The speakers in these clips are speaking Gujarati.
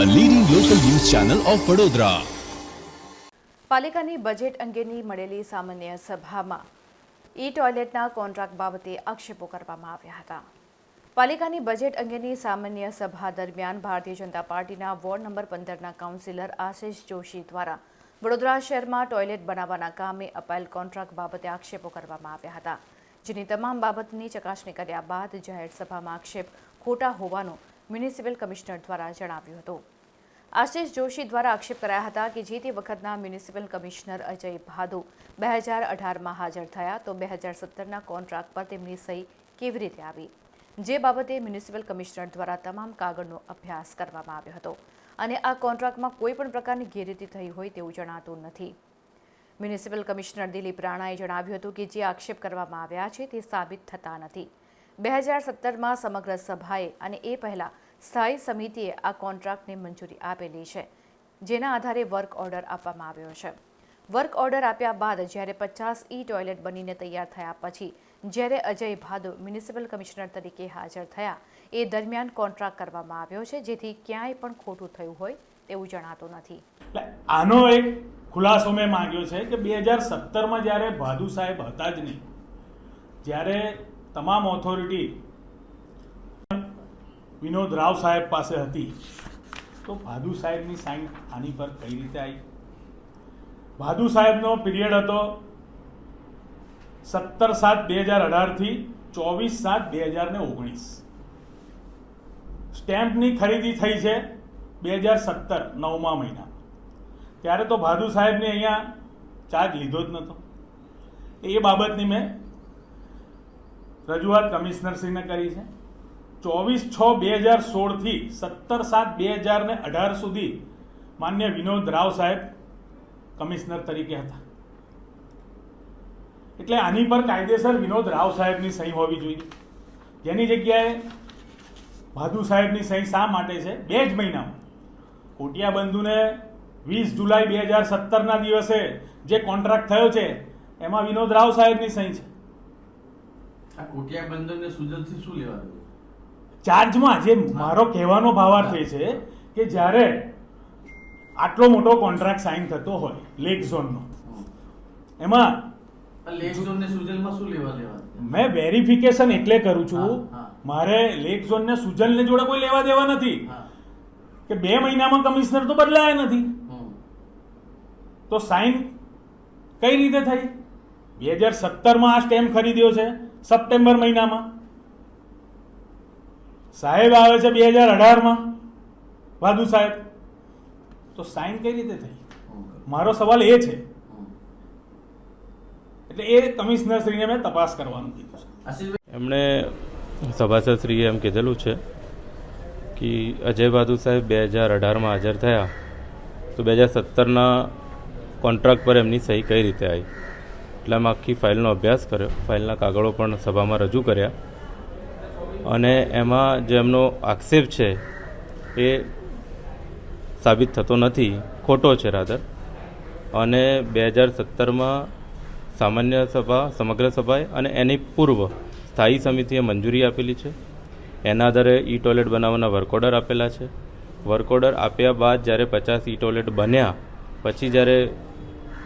ચેનલ ઓફ વડોદરા પાલિકાની બજેટ અંગેની મળેલી સામાન્ય સભામાં ઈ ટોયલેટના કોન્ટ્રાક્ટ બાબતે આક્ષેપો કરવામાં આવ્યા હતા. પાલિકાની બજેટ અંગેની સામાન્ય સભા દરમિયાન ભારતીય જનતા પાર્ટીના વોર્ડ નંબર પંદરના કાઉન્સિલર આશિષ જોશી દ્વારા વડોદરા શહેરમાં ટોયલેટ બનાવવાના કામે અપાયેલ કોન્ટ્રાક્ટ બાબતે આક્ષેપો કરવામાં આવ્યા હતા, જેની તમામ બાબતની ચકાસણી કર્યા બાદ જાહેર સભામાં આક્ષેપ ખોટા હોવાનું મ્યુનિસિપલ કમિશનર દ્વારા જણાવ્યું હતું. આશિષ જોશી દ્વારા આક્ષેપ કરાયા હતા કે જે તે વખતના મ્યુનિસિપલ કમિશનર અજય ભાદુ બે હજાર અઢારમાં હાજર થયા તો બે હજાર સત્તરના કોન્ટ્રાક્ટ પર તેમની સહી કેવી રીતે આવી? જે બાબતે મ્યુનિસિપલ કમિશનર દ્વારા તમામ કાગળનો અભ્યાસ કરવામાં આવ્યો હતો અને આ કોન્ટ્રાક્ટમાં કોઈ પણ પ્રકારની ગેરરીતિ થઈ હોય તેવું જણાતું નથી. મ્યુનિસિપલ કમિશનર દિલીપ રાણાએ જણાવ્યું હતું કે જે આક્ષેપ કરવામાં આવ્યા છે તે સાબિત થતા નથી. બે હજાર સત્તરમાં સમગ્ર સભાએ અને એ પહેલાં સ્થાયી સમિતિએ આ કોન્ટ્રાક્ટને મંજૂરી આપેલી છે, જેના આધારે વર્ક ઓર્ડર આપવામાં આવ્યો છે. વર્ક ઓર્ડર આપ્યા બાદ જ્યારે પચાસ ઈ ટોયલેટ બનીને તૈયાર થયા પછી, જ્યારે અજય ભાદુ મ્યુનિસિપલ કમિશનર તરીકે હાજર થયા, એ દરમિયાન કોન્ટ્રાક્ટ કરવામાં આવ્યો છે, જેથી ક્યાંય પણ ખોટું થયું હોય તેવું જણાતું નથી. આનો એક ખુલાસો મેં માંગ્યો છે કે બે હજાર સત્તરમાં જ્યારે ભાદુ સાહેબ હતા જ નહીં, જ્યારે તમામ ઓથોરિટી વિનોદ રાવ સાહેબ પાસે હતી. તો ભાદુ સાહેબની સાઇન આની પર કઈ રીતે આવી ભાદુ સાહેબનો પિરિયડ હતો સત્તર સાત બે હજાર અઢારથી ચોવીસ સાત બે હજાર ને ઓગણીસ. સ્ટેમ્પની ખરીદી થઈ છે બે હજાર સત્તર, નવમા મહિના. ત્યારે તો ભાદુ સાહેબને અહીંયા ચાર્જ લીધો જ નહોતો. એ બાબતની મેં રજૂઆત કમિશનરશ્રીને કરી છે. ચોવીસ છ બે હજાર સોળથી સત્તર સાત બે હજાર ને અઢાર સુધી માન્ય વિનોદ રાવ સાહેબ કમિશનર તરીકે હતા. એટલે આની પર કાયદેસર વિનોદ રાવ સાહેબની સહી હોવી જોઈએ. જેની જગ્યાએ ભાદુ સાહેબની સહી શા માટે છે? બે જ મહિનામાં. કોટિયા બંધુને વીસ જુલાઈ બે હજાર સત્તરના દિવસે જે કોન્ટ્રાક્ટ થયો છે, એમાં વિનોદ રાવ સાહેબની સહી છે. આ કોટિયા બંધનને સુજલથી શું લેવા દેવું ચાર્જમાં જે મારો કહેવાનો ભાવાર્થ એ છે કે જ્યારે આટલો મોટો કોન્ટ્રાક્ટ સાઇન થતો હોય લેક ઝોનનો. એમાં મેં વેરિફિકેશન એટલે કરું છું. મારે લેક ઝોન ને સુજલને જોડે કોઈ લેવા દેવા નથી. કે બે મહિનામાં કમિશનર તો બદલાયા નથી. તો સાઇન કઈ રીતે થઈ? બે હજાર સત્તરમાં આ સ્ટેમ્પ ખરીદ્યો છે સપ્ટેમ્બર મહિનામાં. સાહેબ આવે છે બે હજાર અઢારમાં? વાદુ સાહેબ. તો સાઇન કઈ રીતે થઈ? મારો સવાલ એ છે. એટલે એ કમિશનરશ્રીને મેં તપાસ કરવાનું કીધું એમણે સભાસદશ્રીએ એમ કીધેલું છે કે અજય બહાદુર સાહેબ બે હજાર અઢારમાં હાજર થયા તો બે હજાર સત્તરના કોન્ટ્રાક્ટ પર એમની સહી કઈ રીતે આવી? એટલે આમ આખી ફાઇલનો અભ્યાસ કર્યો. ફાઇલના કાગળો પણ સભામાં રજૂ કર્યા. અને એમાં જે એમનો આક્ષેપ છે, એ સાબિત થતો નથી, ખોટો છે રાધર અને બે હજાર સત્તરમાં સામાન્ય સભા, સમગ્ર સભાએ અને એની પૂર્વ સ્થાયી સમિતિએ મંજૂરી આપેલી છે. એના આધારે ઈ ટોયલેટ બનાવવાના વર્ક ઓર્ડર આપેલા છે. વર્ક ઓર્ડર આપ્યા બાદ જ્યારે પચાસ ઈ ટોયલેટ બન્યા, પછી જ્યારે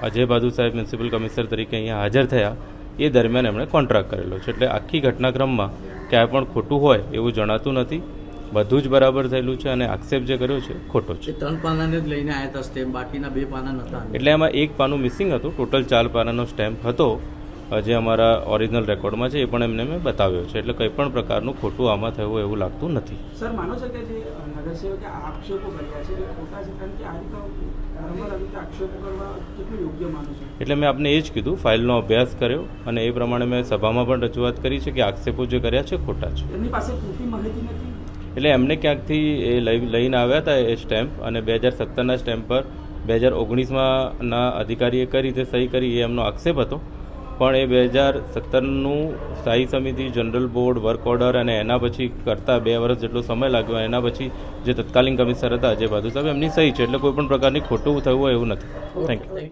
અજય બાદુ સાહેબ મ્યુનિસિપલ કમિશનર તરીકે અહીંયા હાજર થયા એ દરમિયાન એમણે કોન્ટ્રાક્ટ કરેલો છે. એટલે આખી ઘટનાક્રમમાં ક્યાંય પણ ખોટું હોય એવું જણાતું નથી. બધું જ બરાબર થયેલું છે અને આક્ષેપ જે કર્યો છે ખોટો છે. ત્રણ પાનાને જ લઈને આવ્યા હતા સ્ટેમ્પ બાકીના બે પાના નતા. એટલે એમાં એક પાનું મિસિંગ હતું. ટોટલ ચાર પાનાનો સ્ટેમ્પ હતો. જે અમારા ઓરિજિનલ રેકોર્ડમાં છે એ પણ એમને મેં બતાવ્યો છે. એટલે કંઈ પણ પ્રકારનું ખોટું આમાં થયું એવું લાગતું નથી. સર માનો છો કે જે નગરસેવકે આક્ષેપો કર્યા છે ખોટા છે કારણ કે આ રીતે વારંવાર આવી રીતે આક્ષેપો કરવા કેટલું યોગ્ય માનો છો? એટલે મેં આપને એ જ કીધું ફાઇલનો અભ્યાસ કર્યો અને એ પ્રમાણે મેં સભામાં પણ રજૂઆત કરી છે કે આક્ષેપો જે કર્યા છે ખોટા છે. એમની પાસે પૂરતી માહિતી નથી? એટલે એમને ક્યાંકથી એ લઈ લઈને આવ્યા હતા એ સ્ટેમ્પ અને બે હજાર સત્તરના સ્ટેમ્પ પર બે હજાર ઓગણીસમાં ના અધિકારીએ કઈ રીતે સહી કરી એ એમનો આક્ષેપ હતો. પણ એ બે હજાર સત્તરનું સ્થાયી સમિતિ, જનરલ બોર્ડ, વર્ક ઓર્ડર અને એના પછી કરતાં બે વર્ષ જેટલો સમય લાગ્યો એના પછી જે તત્કાલીન કમિશનર હતા, અજય બહાદુર સાહેબ, એમની સહી છે. એટલે કોઈ પણ પ્રકારની ખોટું થયું હોય એવું નથી. Thank you